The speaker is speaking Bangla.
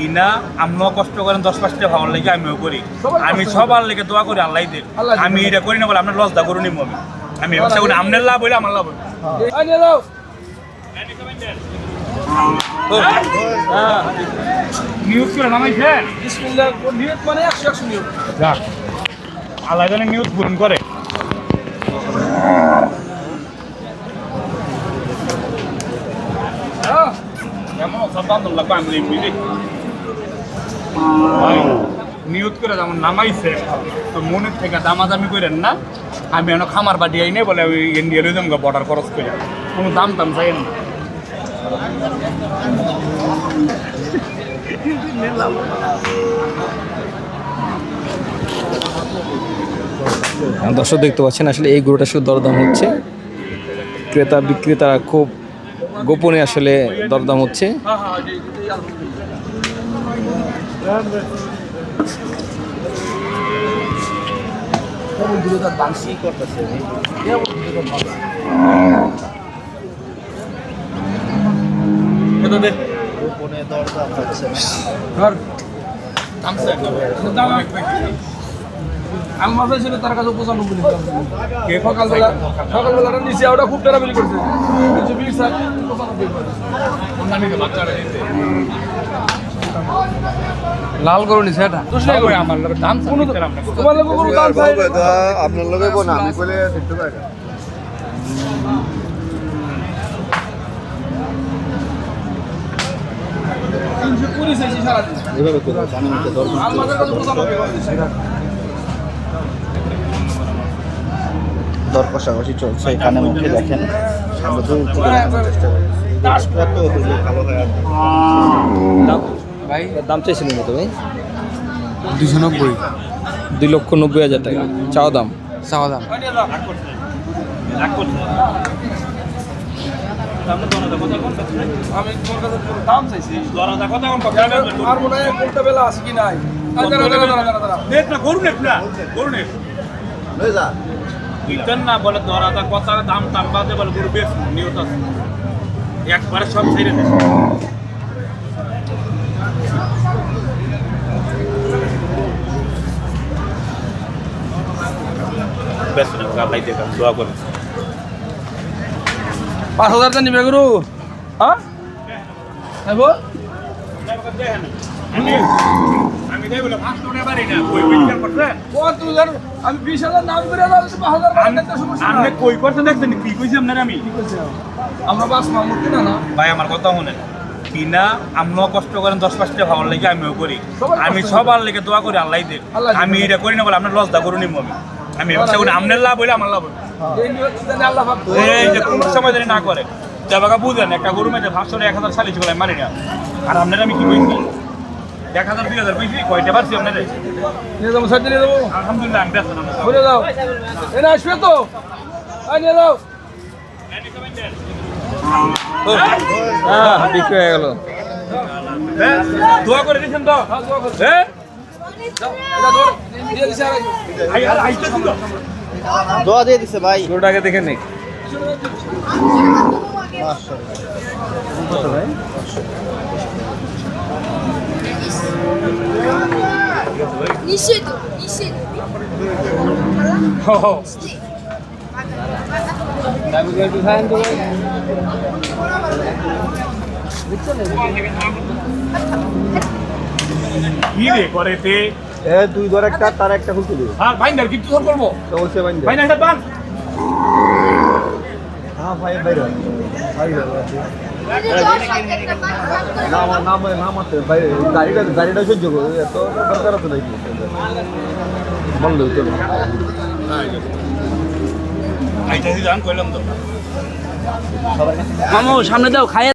কিনা আমিও কষ্ট করেন দশ পাঁচটা ভাবার লেগে আমিও করি। আমি সবার লেগে দোয়া করি আল্লাহ আমি এটা করি না বলে আপনার লস দা করুন আমি। আমি ব্যবসা করি আপনার লাভ হইলে আমার লাভ হইলে নিউজ করে মানে একশো একশো নিয়ত আল্লাহ জানে নিউজ পূরণ করে। হ্যাঁ। সব বান্ধব লাগবে নিউজ করে যেমন নামাইছে, তো মনের থেকে দামাদামি করেন না। আমি এনে খামার বাড়ি আই নাই বলে ওই ইন্ডিয়া লই যাব বর্ডার খরচ করে কোনো দাম টাম চাই না। দর্শক দেখতে পাচ্ছেন, আসলে এই গরুটা শুধু দরদাম হচ্ছে। ক্রেতা বিক্রেতা খুব গোপনে আসলে দরদাম হচ্ছে। কেমন দূরতার বাংশি করতেছে কেমন দূরতার তার কাছে পঁচানব্বই কে সকালবেলা নিচে ওটা খুব টেরাবেলি করছে কিছু বিশ আর পঁচানব্বই করে। বাচ্চারা লাল গরু নিছে এটা? আমার লোক দাম কোনো তোমার লোক গরু দাম চাই। আপনার লগে না আমি কইলে দেখতে পাই তিনশো কুড়ি চাইছি সারাদিন। এভাবে করে জানেন তো দরকার আলমাসের কাছে পঁচানব্বই করে দিছে। দর কষাকষি চলছে এখানে মুখে দেখেন। চেষ্টা করি ভাই? দাম চাইছিলেন কত ভাই? দুশো নব্বই। দুই লক্ষ নব্বই হাজার টাকা। চাওয়া দাম? চাওয়া দাম। মনে হয় না বলে দরাদা কথা দাম টাম বাদে বলে গরু বেশ নিয়ত আছে। একবারে সব ছেড়ে দে না আল্লাহ দোয়া পাঁচ হাজার টা নিবে গুরু। হ্যাঁ? আমি আমি না বিশ হাজার নাম করে কই করতে কি কইছি আপনার আমি? আমরা বাস মামুর কিনা না। ভাই আমার কথা শুনেন। কিনা আমিও কষ্ট করেন দশ পাঁচটা ভাবার লেগে আমিও করি। আমি। সবার লেগে দোয়া করি আল্লাহ দিক। আমি এটা করি না বলে আপনার লস দা করুন আমি আমি ব্যবসা করি আপনার লাভ হইলে আমার লাভ হইলে এই যে কোন সময় জানি না করে। দেবাকা বুঝেন একটা গরু মেয়েদের ভাবছ এক হাজার চালিশগুলো মানি না। আর আপনার আমি কি কইছি এক হাজার দুই হাজার কইছি কয়টা পারছি আপনাদের? নিয়ে যাব সাইড নিয়ে যাব। আলহামদুলিল্লাহ আমি ব্যস্ত না আসবে তো? নিয়ে যাও। হ্যাঁ বিক্রি হয়ে গেল হ্যাঁ? দোয়া করে দিয়েছেন তো হ্যাঁ, দোয়া করো। হ্যাঁ যাও, এটা ধর দিয়ে দিছে ভাই গরুটাকে দেখে নেই নিষেধ নিষেধ। কি রে করে তে? এ দুই দর একটা তার একটা খুলতে দিবে আর ভাইন্ডার কি তুই করব? তো ওসে বাইন ভাইন্ডার বান হ্যাঁ ভাই বাইরে ভাই না আছে ভাই গাড়িটা গাড়িটা সহ্য করো। এত দরকার আছে নাকি? বলল তো মামু সামনে দাও খাই